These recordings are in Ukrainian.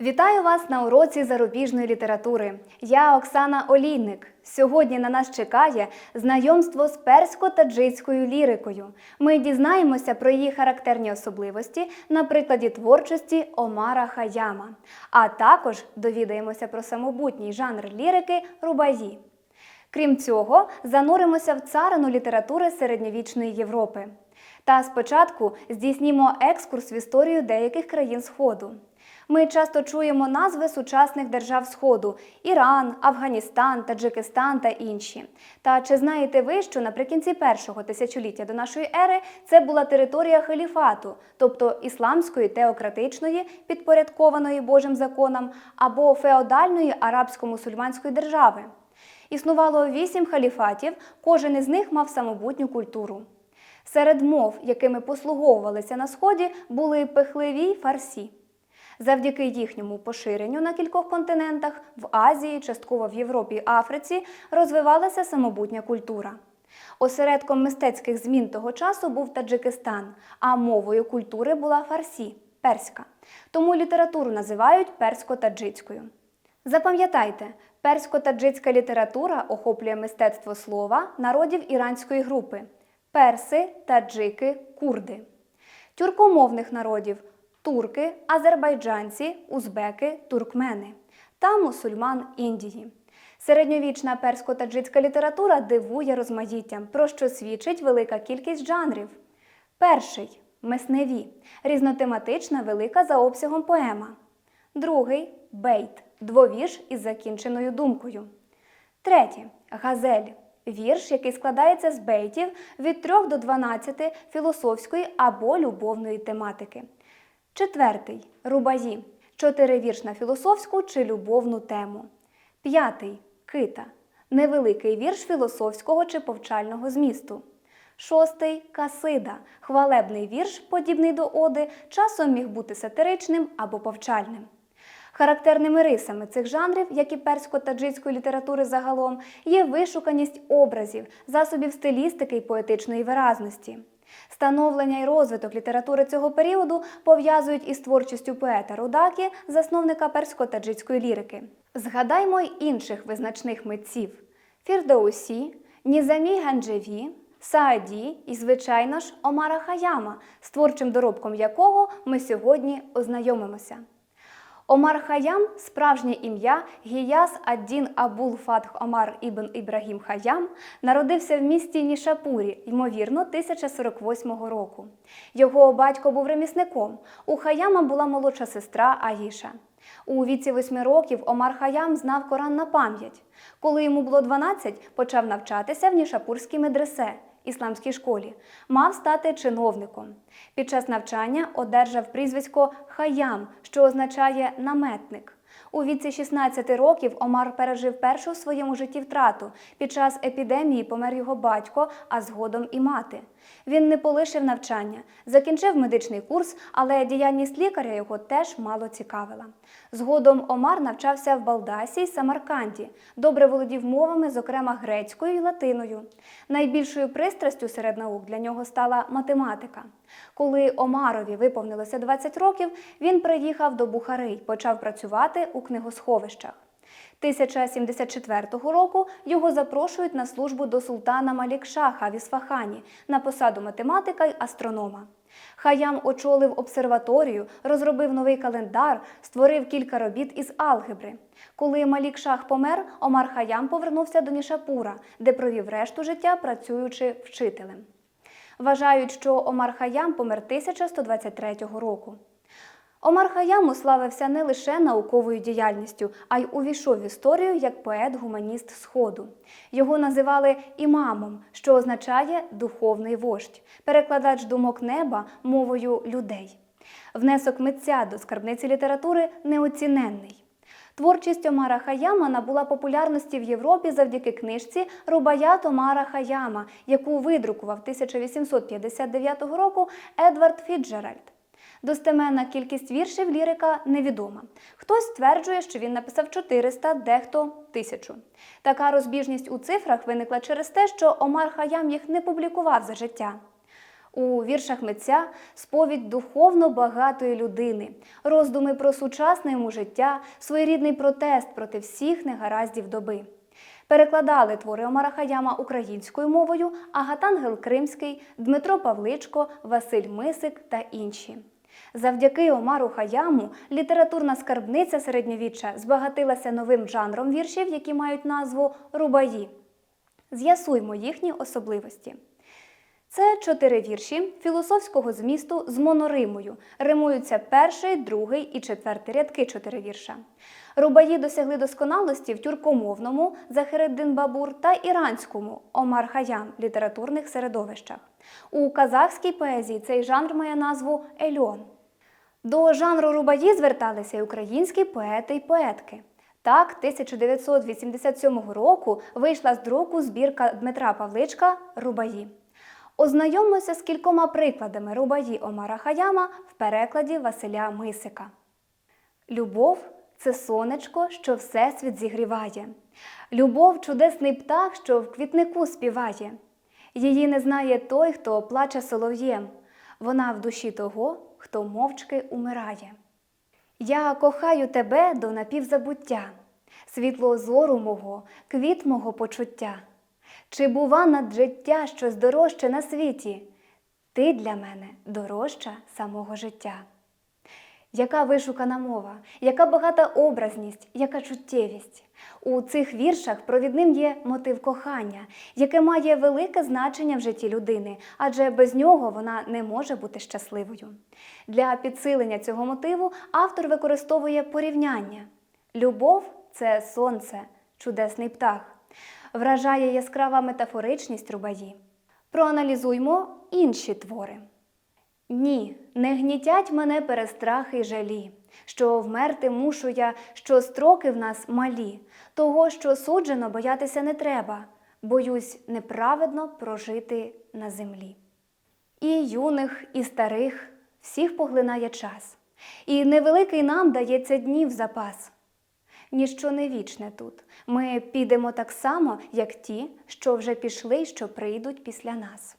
Вітаю вас на уроці зарубіжної літератури. Я Оксана Олійник. Сьогодні на нас чекає знайомство з персько-таджицькою лірикою. Ми дізнаємося про її характерні особливості на прикладі творчості Омара Хаяма, а також довідаємося про самобутній жанр лірики рубаї. Крім цього, зануримося в царину літератури середньовічної Європи. Та спочатку здійснімо екскурс в історію деяких країн Сходу. Ми часто чуємо назви сучасних держав Сходу Іран, Афганістан, Таджикистан та інші. Та чи знаєте ви, що наприкінці першого тисячоліття до нашої ери це була територія халіфату, тобто ісламської теократичної, підпорядкованої Божим законам, або феодальної арабсько-мусульманської держави? Існувало вісім халіфатів, кожен із них мав самобутню культуру. Серед мов, якими послуговувалися на сході, були пехливі й фарсі. Завдяки їхньому поширенню на кількох континентах в Азії, частково в Європі Африці, розвивалася самобутня культура. Осередком мистецьких змін того часу був Таджикистан, а мовою культури була фарсі перська. Тому літературу називають персько-таджицькою. Запам'ятайте, персько-таджицька література охоплює мистецтво слова народів іранської групи перси, таджики, курди, тюркомовних народів турки, азербайджанці, узбеки, туркмени та мусульман Індії. Середньовічна персько-таджицька література дивує розмаїттям, про що свідчить велика кількість жанрів. Перший месневі різнотематична велика за обсягом поема. Другий бейт двовірш із закінченою думкою. Третє газель вірш, який складається з бейтів від 3 до 12 філософської або любовної тематики. Четвертий рубаї чотири вірш на філософську чи любовну тему. П'ятий кита невеликий вірш філософського чи повчального змісту. Шостий касида хвалебний вірш, подібний до оди, часом міг бути сатиричним або повчальним. Характерними рисами цих жанрів, як і персько-таджицької літератури загалом, є вишуканість образів, засобів стилістики й поетичної виразності. Становлення і розвиток літератури цього періоду пов'язують із творчістю поета Рудакі, засновника персько-таджицької лірики. Згадаймо й інших визначних митців: Фірдоусі, Нізамі Ганджеві, Сааді і, звичайно ж, Омара Хаяма, з творчим доробком якого ми сьогодні ознайомимося. Омар Хаям справжнє ім'я Гіяс Аддін Абул Фатх Омар Ібн Ібрагім Хаям народився в місті Нішапурі, ймовірно, 1048 року. Його батько був ремісником. У Хаяма була молодша сестра Аїша. У віці восьми років Омар Хаям знав Коран на пам'ять. Коли йому було 12, почав навчатися в Нішапурській медресе ісламській школі, мав стати чиновником. Під час навчання одержав прізвисько Хаям, що означає наметник. У віці 16 років Омар пережив першу в своєму житті втрату. Під час епідемії помер його батько, а згодом і мати. Він не полишив навчання, закінчив медичний курс, але діяльність лікаря його теж мало цікавила. Згодом Омар навчався в Балдасі й Самарканді, добре володів мовами, зокрема грецькою і латиною. Найбільшою пристрастю серед наук для нього стала математика. Коли Омарові виповнилося 20 років, він приїхав до Бухари й почав працювати у книгосховищах. 1074 року його запрошують на службу до султана Малікшаха в Ісфахані на посаду математика й астронома. Хаям очолив обсерваторію, розробив новий календар, створив кілька робіт із алгебри. Коли Малік Шах помер, Омар Хаям повернувся до Нішапура, де провів решту життя, працюючи вчителем. Вважають, що Омар Хаям помер 1123 року. Омар Хаям уславився не лише науковою діяльністю, а й увійшов в історію як поет-гуманіст Сходу. Його називали імамом, що означає духовний вождь, перекладач думок неба мовою людей. Внесок митця до скарбниці літератури неоціненний. Творчість Омара Хаяма набула популярності в Європі завдяки книжці Рубаят Омара Хаяма, яку видрукував 1859 року Едвард Фіджеральд. Достеменна кількість віршів лірика невідома. Хтось стверджує, що він написав 400, дехто тисячу. Така розбіжність у цифрах виникла через те, що Омар Хаям їх не публікував за життя. У віршах митця сповідь духовно багатої людини, роздуми про сучасне йому життя, своєрідний протест проти всіх негараздів доби. Перекладали твори Омара Хаяма українською мовою Агатангел Кримський, Дмитро Павличко, Василь Мисик та інші. Завдяки Омару Хаяму літературна скарбниця середньовіччя збагатилася новим жанром віршів, які мають назву рубаї. З'ясуймо їхні особливості. Це чотири вірші філософського змісту з моноримою. Римуються перший, другий і четвертий рядки чотири вірша. Рубаї досягли досконалості в тюркомовному Захереддин Бабур та іранському Омар Хаям літературних середовищах. У казахській поезії цей жанр має назву ельон. До жанру рубаї зверталися й українські поети й поетки. Так, 1987 року вийшла з друку збірка Дмитра Павличка Рубаї. Ознайомимося з кількома прикладами рубаї Омара Хаяма в перекладі Василя Мисика. Любов це сонечко, що всесвіт зігріває. Любов чудесний птах, що в квітнику співає. Її не знає той, хто плаче солов'єм. Вона в душі того, хто мовчки умирає. Я кохаю тебе до напівзабуття, світло зору мого, квіт мого почуття. Чи бува над життя щось дорожче на світі? Ти для мене дорожча самого життя. Яка вишукана мова, яка багата образність, яка чуттєвість. У цих віршах провідним є мотив кохання, яке має велике значення в житті людини, адже без нього вона не може бути щасливою. Для підсилення цього мотиву автор використовує порівняння. Любов це сонце, чудесний птах. Вражає яскрава метафоричність рубаї. Проаналізуймо інші твори. Ні, не гнітять мене перестрахи й жалі, що вмерти мушу я, що строки в нас малі, того, що суджено, боятися не треба, боюсь неправедно прожити на землі. І юних, і старих всіх поглинає час, і невеликий нам дається днів запас. Ніщо не вічне тут. Ми підемо так само, як ті, що вже пішли й що прийдуть після нас.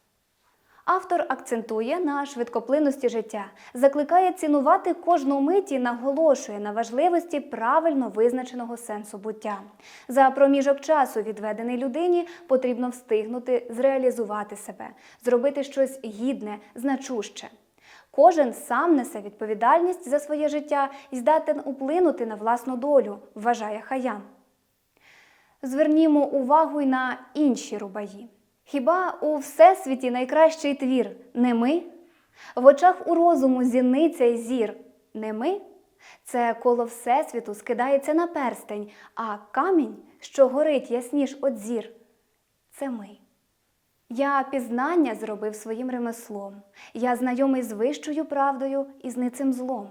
Автор акцентує на швидкоплинності життя, закликає цінувати кожну мить і наголошує на важливості правильно визначеного сенсу буття. За проміжок часу, відведений людині, потрібно встигнути зреалізувати себе, зробити щось гідне, значуще. Кожен сам несе відповідальність за своє життя і здатен уплинути на власну долю, вважає Хаям. Звернімо увагу й на інші рубаї. Хіба у всесвіті найкращий твір не ми? В очах у розуму зіниця й зір не ми? Це коло Всесвіту скидається на перстень, а камінь, що горить ясніш от зір, це ми. Я пізнання зробив своїм ремеслом, я знайомий з вищою правдою і з ницим злом.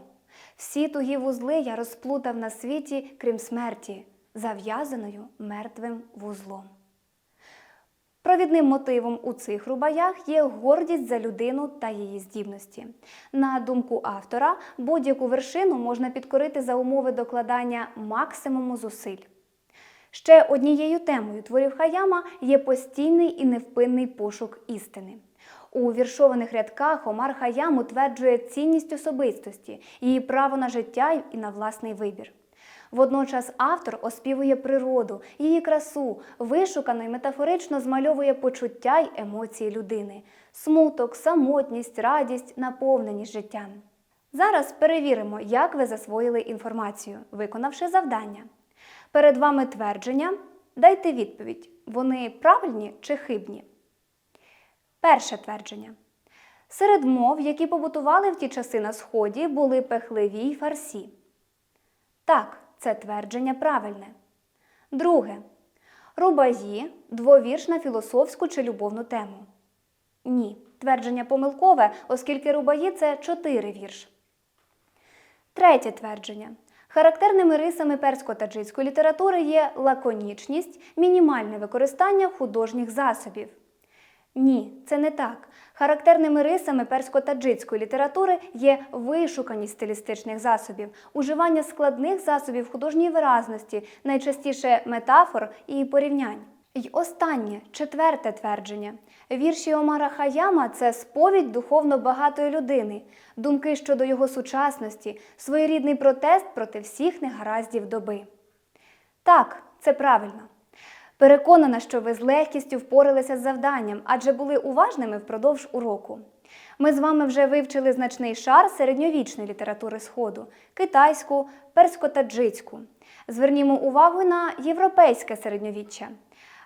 Всі тугі вузли я розплутав на світі, крім смерті, зав'язаною мертвим вузлом. Провідним мотивом у цих рубаях є гордість за людину та її здібності. На думку автора, будь-яку вершину можна підкорити за умови докладання максимуму зусиль. Ще однією темою творів Хаяма є постійний і невпинний пошук істини. У віршованих рядках Омар Хаям утверджує цінність особистості, її право на життя і на власний вибір. Водночас автор оспівує природу, її красу, вишукано і метафорично змальовує почуття й емоції людини, смуток, самотність, радість, наповненість життям. Зараз перевіримо, як ви засвоїли інформацію, виконавши завдання. Перед вами твердження. Дайте відповідь, вони правильні чи хибні. Перше твердження. Серед мов, які побутували в ті часи на Сході, були пехливі й фарсі. Так, це твердження правильне. Друге. Рубаї двовірш на філософську чи любовну тему. Ні, твердження помилкове, оскільки рубаї це чотири вірш. Третє твердження. Характерними рисами персько-таджицької літератури є лаконічність, мінімальне використання художніх засобів. Ні, це не так. Характерними рисами персько-таджицької літератури є вишуканість стилістичних засобів, уживання складних засобів художньої виразності, найчастіше метафор і порівнянь. І останнє, четверте твердження. Вірші Омара Хаяма це сповідь духовно багатої людини, думки щодо його сучасності, своєрідний протест проти всіх негараздів доби. Так, це правильно. Переконана, що ви з легкістю впоралися з завданням, адже були уважними впродовж уроку. Ми з вами вже вивчили значний шар середньовічної літератури Сходу китайську, персько-таджицьку. Звернімо увагу на європейське середньовіччя.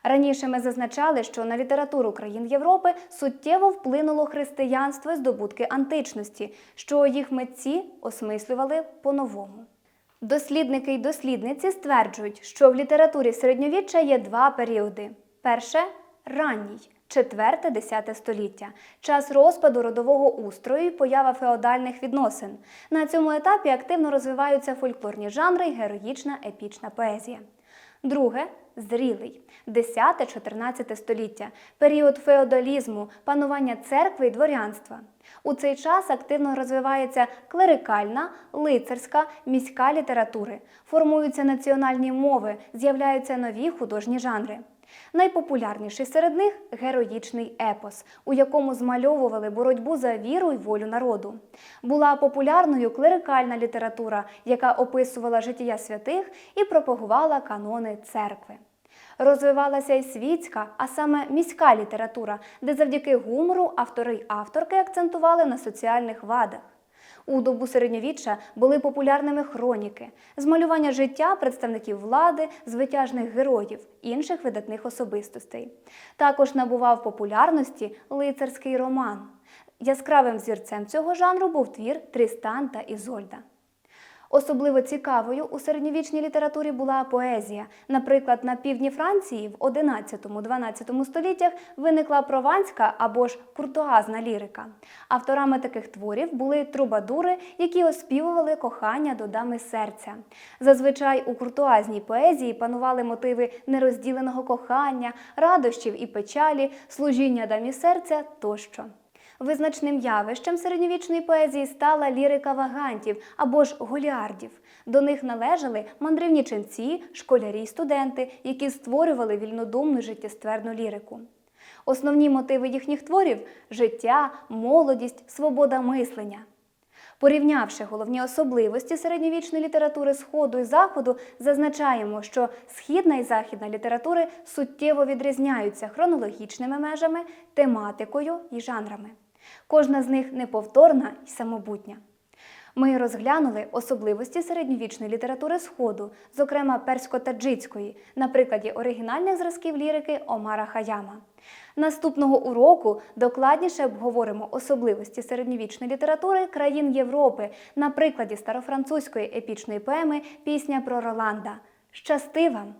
Раніше ми зазначали, що на літературу країн Європи суттєво вплинуло християнство і здобутки античності, що їх митці осмислювали по-новому. Дослідники й дослідниці стверджують, що в літературі середньовіччя є два періоди: перше ранній, 4-10 століття, час розпаду родового устрою і поява феодальних відносин. На цьому етапі активно розвиваються фольклорні жанри і героїчна епічна поезія. Друге зрілий, 10-14 століття, період феодалізму, панування церкви і дворянства. У цей час активно розвивається клерикальна, лицарська, міська літератури, формуються національні мови, з'являються нові художні жанри. Найпопулярніший серед них героїчний епос, у якому змальовували боротьбу за віру й волю народу. Була популярною клерикальна література, яка описувала життя святих і пропагувала канони церкви. Розвивалася й світська, а саме міська література, де завдяки гумору автори й авторки акцентували на соціальних вадах. У добу середньовіччя були популярними хроніки, змалювання життя представників влади, звитяжних героїв, інших видатних особистостей. Також набував популярності лицарський роман. Яскравим зірцем цього жанру був твір Трістан та Ізольда. Особливо цікавою у середньовічній літературі була поезія. Наприклад, на півдні Франції в 11-12 століттях виникла прованська або ж куртуазна лірика. Авторами таких творів були трубадури, які оспівували кохання до дами серця. Зазвичай у куртуазній поезії панували мотиви нерозділеного кохання, радощів і печалі, служіння дамі серця тощо. Визначним явищем середньовічної поезії стала лірика вагантів або ж голіардів. До них належали мандрівні ченці, школярі й студенти, які створювали вільнодумну життєстверну лірику. Основні мотиви їхніх творів життя, молодість, свобода мислення. Порівнявши головні особливості середньовічної літератури Сходу і Заходу, зазначаємо, що східна і західна літератури суттєво відрізняються хронологічними межами, тематикою і жанрами. Кожна з них неповторна і самобутня. Ми розглянули особливості середньовічної літератури Сходу, зокрема персько-таджицької, на прикладі оригінальних зразків лірики Омара Хаяма. Наступного уроку докладніше обговоримо особливості середньовічної літератури країн Європи на прикладі старофранцузької епічної поеми Пісня про Роланда. Щасти вам!